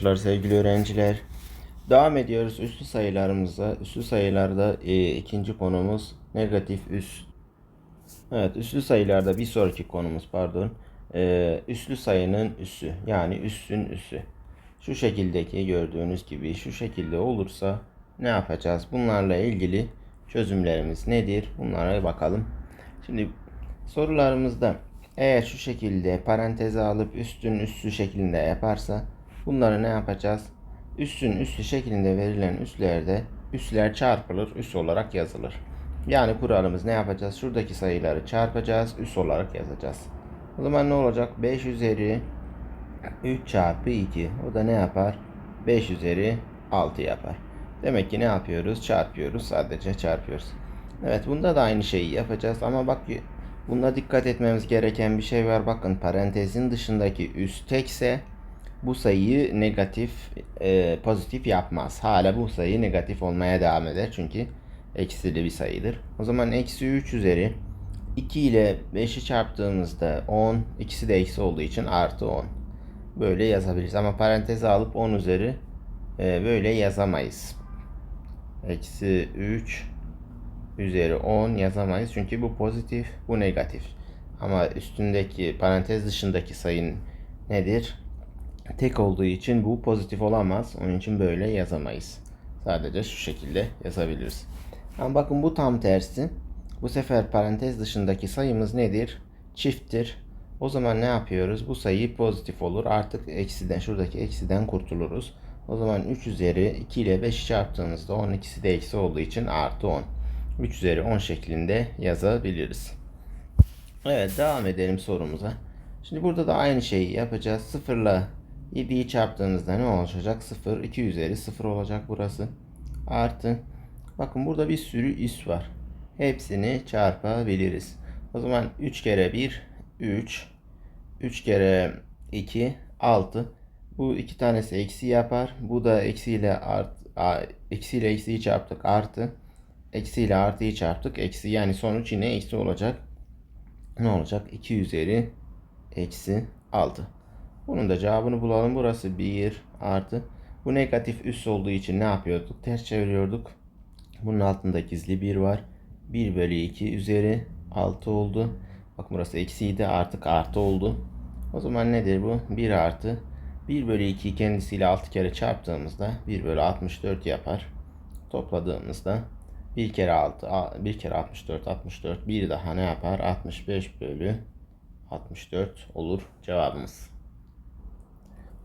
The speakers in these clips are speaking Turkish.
Merhabalar sevgili öğrenciler. Devam ediyoruz üslü sayılarımıza. Üslü sayılarda e, ikinci konumuz negatif üs. Evet üslü sayılarda bir sonraki konumuz pardon. E, üslü sayının üssü yani üssün üssü. Şu şekildeki gördüğünüz gibi şu şekilde olursa ne yapacağız? Bunlarla ilgili çözümlerimiz nedir? Bunlara bakalım. Şimdi sorularımızda eğer şu şekilde paranteze alıp üstün üssü şeklinde yaparsa bunları ne yapacağız? Üstün üssü şeklinde verilen üslerde üsler çarpılır, üs olarak yazılır. Yani kuralımız ne yapacağız? Şuradaki sayıları çarpacağız, üs olarak yazacağız. O zaman ne olacak? 5 üzeri 3 çarpı 2. O da ne yapar? 5 üzeri 6 yapar. Demek ki ne yapıyoruz? Çarpıyoruz. Sadece çarpıyoruz. Evet bunda da aynı şeyi yapacağız ama bak bunda dikkat etmemiz gereken bir şey var. Bakın parantezin dışındaki üst tekse bu sayıyı negatif e, pozitif yapmaz. Hala bu sayı negatif olmaya devam eder. Çünkü eksili bir sayıdır. O zaman eksi 3 üzeri 2 ile 5'i çarptığımızda 10. ikisi de eksi olduğu için artı 10. Böyle yazabiliriz. Ama paranteze alıp 10 üzeri e, böyle yazamayız. Eksi 3 üzeri 10 yazamayız. Çünkü bu pozitif, bu negatif. Ama üstündeki parantez dışındaki sayın nedir? Tek olduğu için bu pozitif olamaz. Onun için böyle yazamayız. Sadece şu şekilde yazabiliriz. Ama bakın bu tam tersi. Bu sefer parantez dışındaki sayımız nedir? Çifttir. O zaman ne yapıyoruz? Bu sayı pozitif olur. Artık eksiden, şuradaki eksiden kurtuluruz. O zaman 3 üzeri 2 ile 5 çarptığımızda 10 ikisi de eksi olduğu için artı 10. 3 üzeri 10 şeklinde yazabiliriz. Evet devam edelim sorumuza. Şimdi burada da aynı şeyi yapacağız. 0 ile 7'yi çarptığımızda ne olacak? 0, 2 üzeri 0 olacak burası. Artı. Bakın burada bir sürü üs var. Hepsini çarpabiliriz. O zaman 3 kere 1, 3. 3 kere 2, 6. Bu iki tanesi eksi yapar. Bu da eksiyle art, eksiyle eksiyi çarptık artı. Eksiyle artıyı çarptık. Eksi yani sonuç yine eksi olacak. Ne olacak? 2 üzeri eksi 6. Bunun da cevabını bulalım. Burası 1 artı. Bu negatif üs olduğu için ne yapıyorduk? Ters çeviriyorduk. Bunun altında gizli 1 var. 1 bölü 2 üzeri 6 oldu. Bak burası eksiydi artık artı oldu. O zaman nedir bu? 1 artı 1 bölü 2'yi kendisiyle 6 kere çarptığımızda 1 bölü 64 yapar. Topladığımızda 1 kere 6, 1 kere 64, 64. Bir daha ne yapar? 65 bölü 64 olur cevabımız.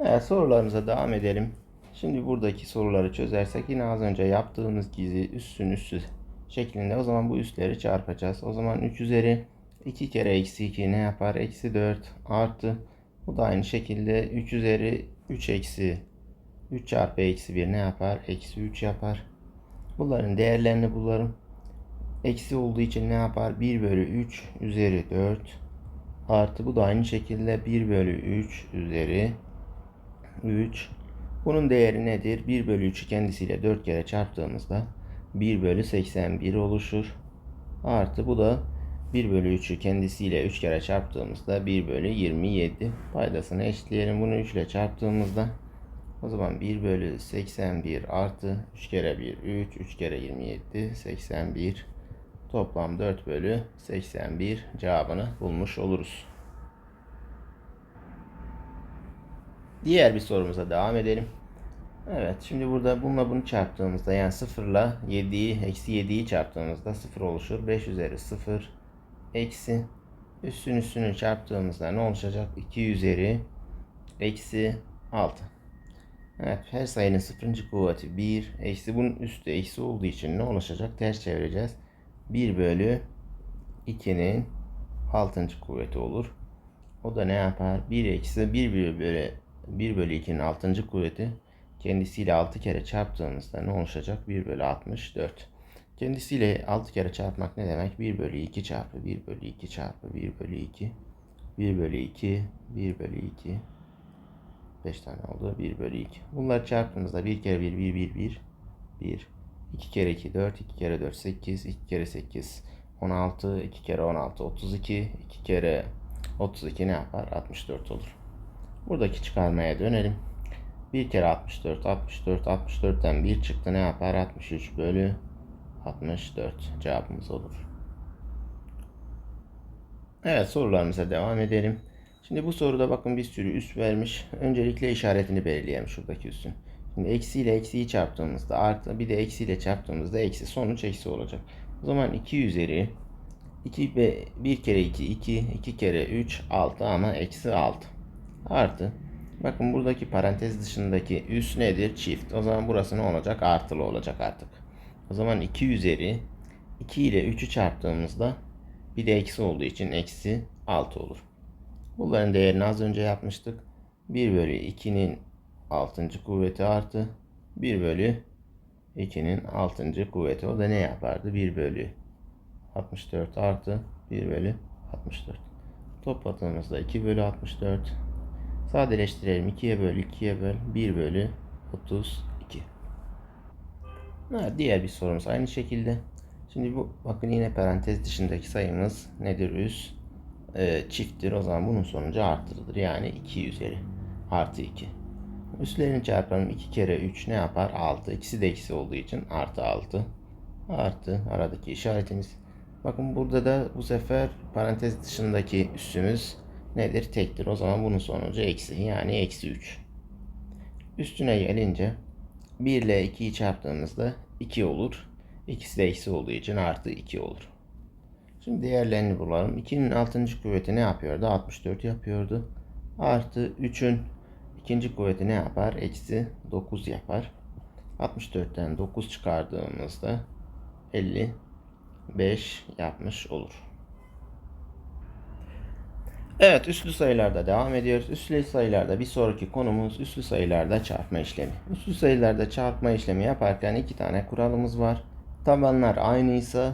Evet sorularımıza devam edelim. Şimdi buradaki soruları çözersek yine az önce yaptığımız gibi üstün üstü şeklinde o zaman bu üstleri çarpacağız. O zaman 3 üzeri 2 kere eksi 2 ne yapar? Eksi 4 artı bu da aynı şekilde 3 üzeri 3 eksi 3 çarpı eksi 1 ne yapar? Eksi 3 yapar. Bunların değerlerini bulalım. Eksi olduğu için ne yapar? 1 bölü 3 üzeri 4 artı bu da aynı şekilde 1 bölü 3 üzeri 3. Bunun değeri nedir? 1 bölü 3'ü kendisiyle 4 kere çarptığımızda 1 bölü 81 oluşur. Artı bu da 1 bölü 3'ü kendisiyle 3 kere çarptığımızda 1 bölü 27 paydasını eşitleyelim. Bunu 3 ile çarptığımızda o zaman 1 bölü 81 artı 3 kere 1 3 3 kere 27 81 toplam 4 bölü 81 cevabını bulmuş oluruz. Diğer bir sorumuza devam edelim. Evet şimdi burada bununla bunu çarptığımızda yani 0 ile 7'yi eksi 7'yi çarptığımızda 0 oluşur. 5 üzeri 0 eksi üstün üstünü çarptığımızda ne oluşacak? 2 üzeri eksi 6. Evet her sayının sıfırıncı kuvveti 1. Eksi bunun üstü eksi olduğu için ne oluşacak? Ters çevireceğiz. 1 bölü 2'nin 6. kuvveti olur. O da ne yapar? 1 eksi 1 bölü 1 bölü 2'nin 6. kuvveti kendisiyle 6 kere çarptığımızda ne oluşacak? 1 bölü 64. Kendisiyle 6 kere çarpmak ne demek? 1 bölü 2 çarpı 1 bölü 2 çarpı 1 bölü 2 1 bölü 2 1 bölü 2 5 tane oldu. 1 bölü 2. Bunları çarptığımızda 1 kere 1 1 1 1 1 2 kere 2 4 2 kere 4 8 2 kere 8 16 2 kere 16 32 2 kere 32 ne yapar? 64 olur. Buradaki çıkarmaya dönelim. 1 kere 64, 64, 64'ten 1 çıktı ne yapar? 63 bölü 64 cevabımız olur. Evet sorularımıza devam edelim. Şimdi bu soruda bakın bir sürü üs vermiş. Öncelikle işaretini belirleyelim şuradaki üssün. Şimdi eksi ile eksiyi çarptığımızda artı bir de eksi ile çarptığımızda eksi sonuç eksi olacak. O zaman 2 üzeri 2 ve 1 kere 2 2 2 kere 3 6 ama eksi 6 artı bakın buradaki parantez dışındaki üs nedir? Çift. O zaman burası ne olacak? Artılı olacak artık. O zaman 2 üzeri 2 ile 3'ü çarptığımızda bir de eksi olduğu için eksi 6 olur. Bunların değerini az önce yapmıştık. 1 bölü 2'nin 6. kuvveti artı 1 bölü 2'nin 6. kuvveti. O da ne yapardı? 1 bölü 64 artı 1 bölü 64. Topladığımızda 2 bölü 64. Sadeleştirelim. 2'ye böl 2'ye böl 1 bölü 32. Evet, diğer bir sorumuz aynı şekilde. Şimdi bu bakın yine parantez dışındaki sayımız nedir? Üs e, çifttir. O zaman bunun sonucu artırılır. Yani 2 üzeri artı 2. Üslerini çarpalım. 2 kere 3 ne yapar? 6. İkisi de eksi olduğu için artı 6. Artı aradaki işaretimiz. Bakın burada da bu sefer parantez dışındaki üssümüz nedir? Tektir. O zaman bunun sonucu eksi. Yani eksi 3. Üstüne gelince 1 ile 2'yi çarptığımızda 2 olur. İkisi de eksi olduğu için artı 2 olur. Şimdi değerlerini bulalım. 2'nin 6. kuvveti ne yapıyordu? 64 yapıyordu. Artı 3'ün ikinci kuvveti ne yapar? Eksi 9 yapar. 64'ten 9 çıkardığımızda 55 yapmış olur. Evet, üslü sayılarda devam ediyoruz. Üslü sayılarda bir sonraki konumuz üslü sayılarda çarpma işlemi. Üslü sayılarda çarpma işlemi yaparken iki tane kuralımız var. Tabanlar aynıysa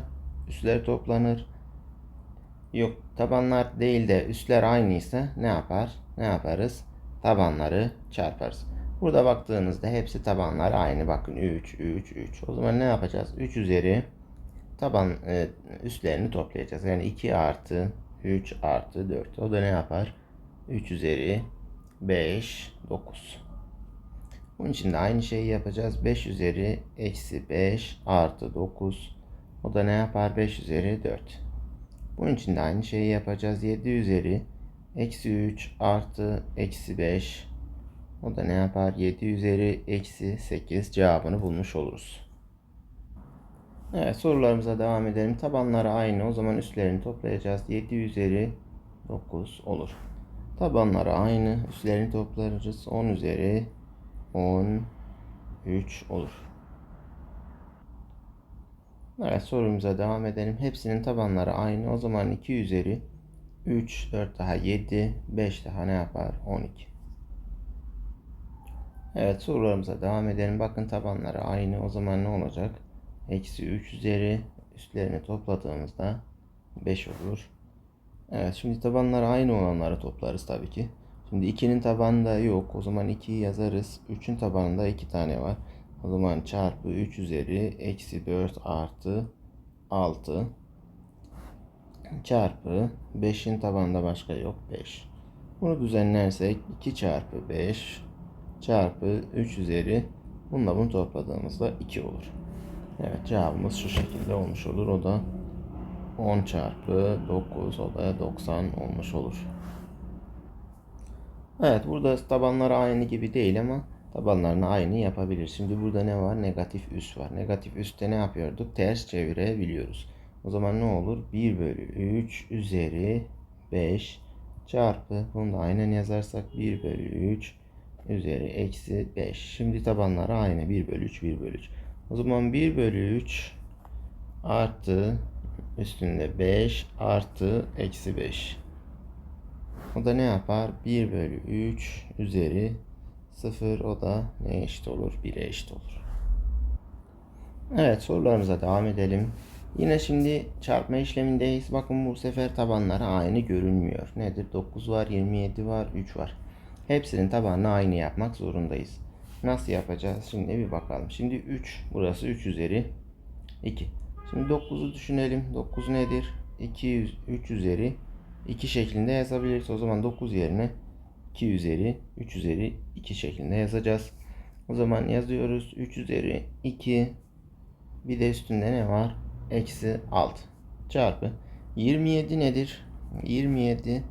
üsler toplanır. Yok tabanlar değil de üsler aynıysa ne yapar? Ne yaparız? Tabanları çarparız. Burada baktığınızda hepsi tabanlar aynı. Bakın 3, 3, 3. O zaman ne yapacağız? 3 üzeri taban e, üstlerini toplayacağız. Yani 2 artı 3 artı 4. O da ne yapar? 3 üzeri 5, 9. Bunun için de aynı şeyi yapacağız. 5 üzeri eksi 5 artı 9. O da ne yapar? 5 üzeri 4. Bunun için de aynı şeyi yapacağız. 7 üzeri eksi 3 artı eksi 5. O da ne yapar? 7 üzeri eksi 8 cevabını bulmuş oluruz. Evet sorularımıza devam edelim. Tabanları aynı. O zaman üstlerini toplayacağız. 7 üzeri 9 olur. Tabanları aynı. Üstlerini toplarız. 10 üzeri 13 olur. Evet sorumuza devam edelim. Hepsinin tabanları aynı. O zaman 2 üzeri 3, 4 daha 7, 5 daha ne yapar? 12. Evet sorularımıza devam edelim. Bakın tabanları aynı. O zaman ne olacak? Eksi 3 üzeri üstlerini topladığımızda 5 olur. Evet şimdi tabanları aynı olanları toplarız tabii ki. Şimdi 2'nin tabanında yok. O zaman 2'yi yazarız. 3'ün tabanında 2 tane var. O zaman çarpı 3 üzeri eksi 4 artı 6 çarpı 5'in tabanında başka yok 5. Bunu düzenlersek 2 çarpı 5 çarpı 3 üzeri bununla bunu topladığımızda 2 olur. Evet cevabımız şu şekilde olmuş olur. O da 10 çarpı 9 o da 90 olmuş olur. Evet burada tabanları aynı gibi değil ama tabanlarını aynı yapabilir. Şimdi burada ne var? Negatif üst var. Negatif üstte ne yapıyorduk? Ters çevirebiliyoruz. O zaman ne olur? 1 bölü 3 üzeri 5 çarpı bunu da aynen yazarsak 1 bölü 3 üzeri eksi 5. Şimdi tabanları aynı. 1 bölü 3 1 bölü 3. O zaman 1 bölü 3 artı üstünde 5 artı eksi 5. O da ne yapar? 1 bölü 3 üzeri 0 o da ne eşit olur? 1'e eşit olur. Evet sorularımıza devam edelim. Yine şimdi çarpma işlemindeyiz. Bakın bu sefer tabanları aynı görünmüyor. Nedir? 9 var, 27 var, 3 var. Hepsinin tabanını aynı yapmak zorundayız. Nasıl yapacağız? Şimdi bir bakalım. Şimdi 3. Burası 3 üzeri 2. Şimdi 9'u düşünelim. 9 nedir? 200, 3 üzeri 2 şeklinde yazabiliriz. O zaman 9 yerine 2 üzeri 3 üzeri 2 şeklinde yazacağız. O zaman yazıyoruz 3 üzeri 2 bir de üstünde ne var? Eksi 6 çarpı 27 nedir? 27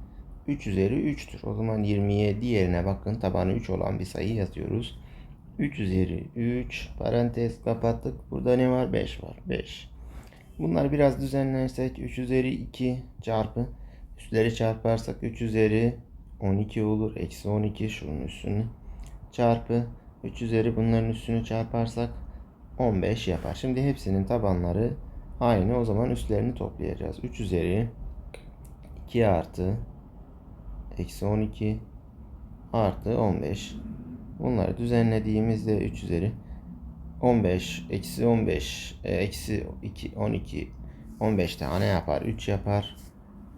3 üzeri 3'tür. O zaman 27 yerine bakın tabanı 3 olan bir sayı yazıyoruz. 3 üzeri 3 parantez kapattık. Burada ne var? 5 var. 5. Bunları biraz düzenlersek 3 üzeri 2 çarpı üstleri çarparsak 3 üzeri 12 olur. Eksi 12 şunun üstünü çarpı 3 üzeri bunların üstünü çarparsak 15 yapar. Şimdi hepsinin tabanları aynı. O zaman üstlerini toplayacağız. 3 üzeri 2 artı eksi 12 artı 15. Bunları düzenlediğimizde 3 üzeri 15 eksi 15 e, eksi 2 12 15 tane yapar. 3 yapar.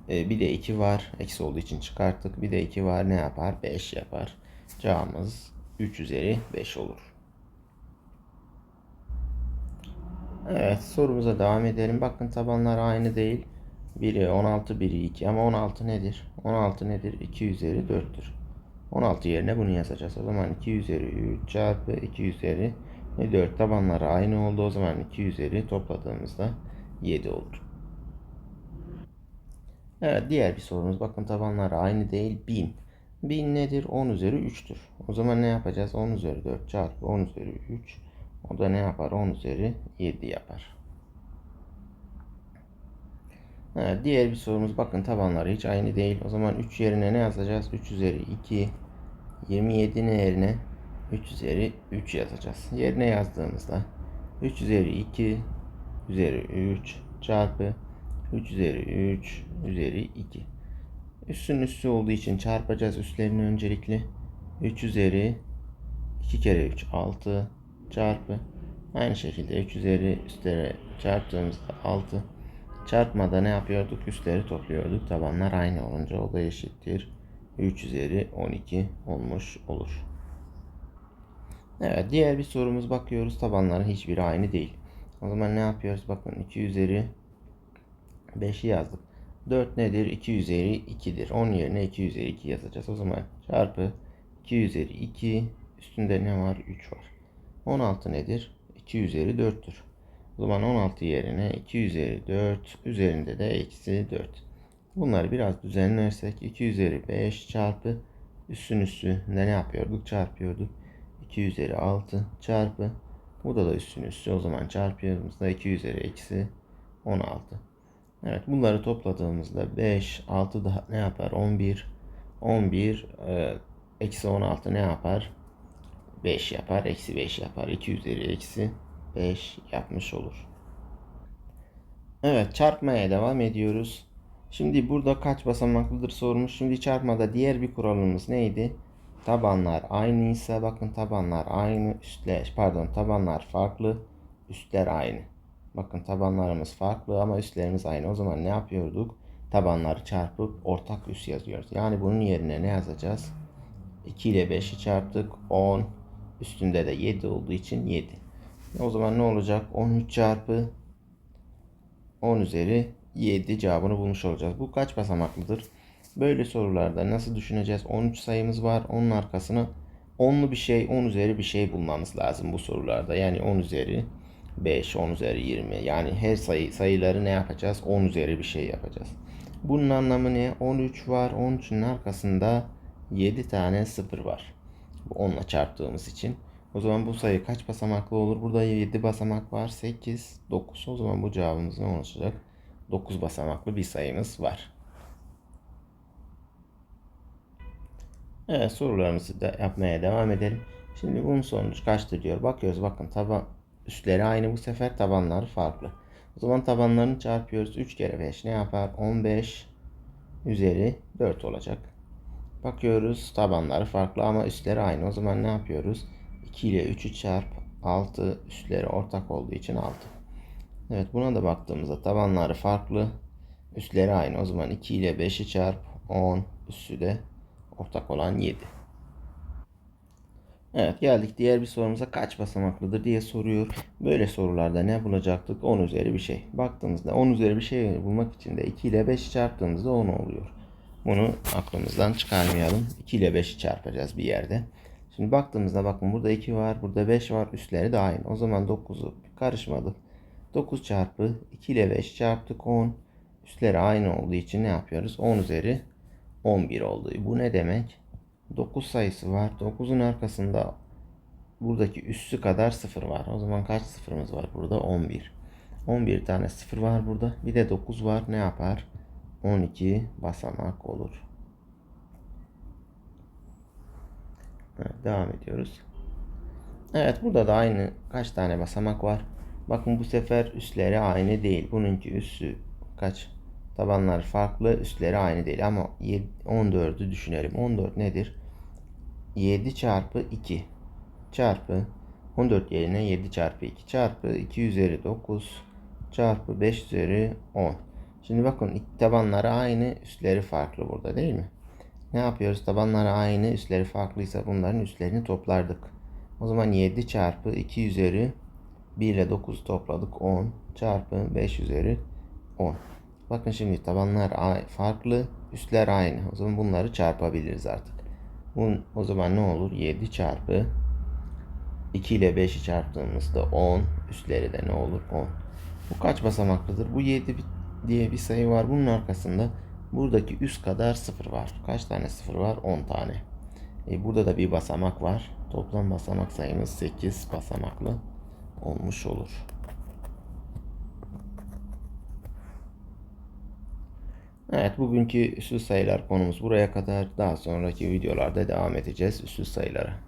E, bir de 2 var. Eksi olduğu için çıkarttık. Bir de 2 var. Ne yapar? 5 yapar. Cevabımız 3 üzeri 5 olur. Evet sorumuza devam edelim. Bakın tabanlar aynı değil. Biri 16 biri 2 ama 16 nedir? 16 nedir? 2 üzeri 4'tür 16 yerine bunu yazacağız o zaman 2 üzeri 3 çarpı 2 üzeri ve 4 tabanları aynı oldu. O zaman 2 üzeri topladığımızda 7 olur. Evet diğer bir sorumuz. Bakın tabanları aynı değil. 1000. 1000 nedir? 10 üzeri 3'tür. O zaman ne yapacağız? 10 üzeri 4 çarpı 10 üzeri 3. O da ne yapar? 10 üzeri 7 yapar. Evet, diğer bir sorumuz. Bakın tabanları hiç aynı değil. O zaman 3 yerine ne yazacağız? 3 üzeri 2. 27'nin yerine 3 üzeri 3 yazacağız. Yerine yazdığımızda 3 üzeri 2 üzeri 3 çarpı 3 üzeri 3 üzeri 2. Üstün üstü olduğu için çarpacağız üstlerini öncelikle. 3 üzeri 2 kere 3 6 çarpı aynı şekilde 3 üzeri üstlere çarptığımızda 6 çarpmada ne yapıyorduk? Üstleri topluyorduk. Tabanlar aynı olunca o da eşittir. 3 üzeri 12 olmuş olur. Evet diğer bir sorumuz bakıyoruz tabanların hiçbiri aynı değil. O zaman ne yapıyoruz? Bakın 2 üzeri 5'i yazdık. 4 nedir? 2 üzeri 2'dir. 10 yerine 2 üzeri 2 yazacağız. O zaman çarpı 2 üzeri 2 üstünde ne var? 3 var. 16 nedir? 2 üzeri 4'tür. O zaman 16 yerine 2 üzeri 4 üzerinde de eksi 4. Bunları biraz düzenlersek 2 üzeri 5 çarpı üstün üstü ne yapıyorduk? Çarpıyorduk. 2 üzeri 6 çarpı burada da üstün üstü o zaman çarpıyorumuzda 2 üzeri eksi 16. Evet bunları topladığımızda 5 6 daha ne yapar 11 11 e, eksi 16 ne yapar 5 yapar eksi 5 yapar 2 üzeri eksi 5 yapmış olur. Evet çarpmaya devam ediyoruz. Şimdi burada kaç basamaklıdır sormuş. Şimdi çarpmada diğer bir kuralımız neydi? Tabanlar aynıysa bakın tabanlar aynı üstler pardon tabanlar farklı üstler aynı. Bakın tabanlarımız farklı ama üstlerimiz aynı. O zaman ne yapıyorduk? Tabanları çarpıp ortak üst yazıyoruz. Yani bunun yerine ne yazacağız? 2 ile 5'i çarptık 10 üstünde de 7 olduğu için 7. O zaman ne olacak? 13 çarpı 10 üzeri 7 cevabını bulmuş olacağız. Bu kaç basamaklıdır? Böyle sorularda nasıl düşüneceğiz? 13 sayımız var. Onun arkasına 10'lu bir şey, 10 üzeri bir şey bulmamız lazım bu sorularda. Yani 10 üzeri 5, 10 üzeri 20. Yani her sayı sayıları ne yapacağız? 10 üzeri bir şey yapacağız. Bunun anlamı ne? 13 var. 13'ün arkasında 7 tane 0 var. Bu 10 ile çarptığımız için. O zaman bu sayı kaç basamaklı olur? Burada 7 basamak var. 8, 9. O zaman bu cevabımız ne olacak? 9 basamaklı bir sayımız var. Evet sorularımızı da yapmaya devam edelim. Şimdi bunun sonucu kaçtır diyor. Bakıyoruz bakın taban üstleri aynı bu sefer tabanları farklı. O zaman tabanlarını çarpıyoruz. 3 kere 5 ne yapar? 15 üzeri 4 olacak. Bakıyoruz tabanları farklı ama üstleri aynı. O zaman ne yapıyoruz? 2 ile 3'ü çarp 6 üstleri ortak olduğu için 6. Evet buna da baktığımızda tabanları farklı. Üstleri aynı. O zaman 2 ile 5'i çarp 10 üstü de ortak olan 7. Evet geldik diğer bir sorumuza kaç basamaklıdır diye soruyor. Böyle sorularda ne bulacaktık? 10 üzeri bir şey. Baktığımızda 10 üzeri bir şey bulmak için de 2 ile 5 çarptığımızda 10 oluyor. Bunu aklımızdan çıkarmayalım. 2 ile 5'i çarpacağız bir yerde. Şimdi baktığımızda bakın burada 2 var, burada 5 var. Üstleri de aynı. O zaman 9'u karışmadık. 9 çarpı 2 ile 5 çarptık 10. Üstleri aynı olduğu için ne yapıyoruz? 10 üzeri 11 oldu. Bu ne demek? 9 sayısı var. 9'un arkasında buradaki üssü kadar 0 var. O zaman kaç sıfırımız var burada? 11. 11 tane 0 var burada. Bir de 9 var. Ne yapar? 12 basamak olur. Evet, devam ediyoruz. Evet burada da aynı kaç tane basamak var. Bakın bu sefer üstleri aynı değil. Bununki üssü kaç? Tabanlar farklı, üstleri aynı değil ama 14'ü düşünelim. 14 nedir? 7 çarpı 2 çarpı 14 yerine 7 çarpı 2 çarpı 2 üzeri 9 çarpı 5 üzeri 10. Şimdi bakın tabanları aynı, üstleri farklı burada değil mi? Ne yapıyoruz? Tabanları aynı, üstleri farklıysa bunların üstlerini toplardık. O zaman 7 çarpı 2 üzeri 1 ile 9 topladık 10 çarpı 5 üzeri 10. Bakın şimdi tabanlar farklı, üstler aynı. O zaman bunları çarpabiliriz artık. Bun, o zaman ne olur? 7 çarpı 2 ile 5'i çarptığımızda 10, üstleri de ne olur? 10. Bu kaç basamaklıdır? Bu 7 diye bir sayı var. Bunun arkasında buradaki üst kadar 0 var. Kaç tane 0 var? 10 tane. E, burada da bir basamak var. Toplam basamak sayımız 8 basamaklı olmuş olur. Evet bugünkü üslü sayılar konumuz buraya kadar. Daha sonraki videolarda devam edeceğiz üslü sayılara.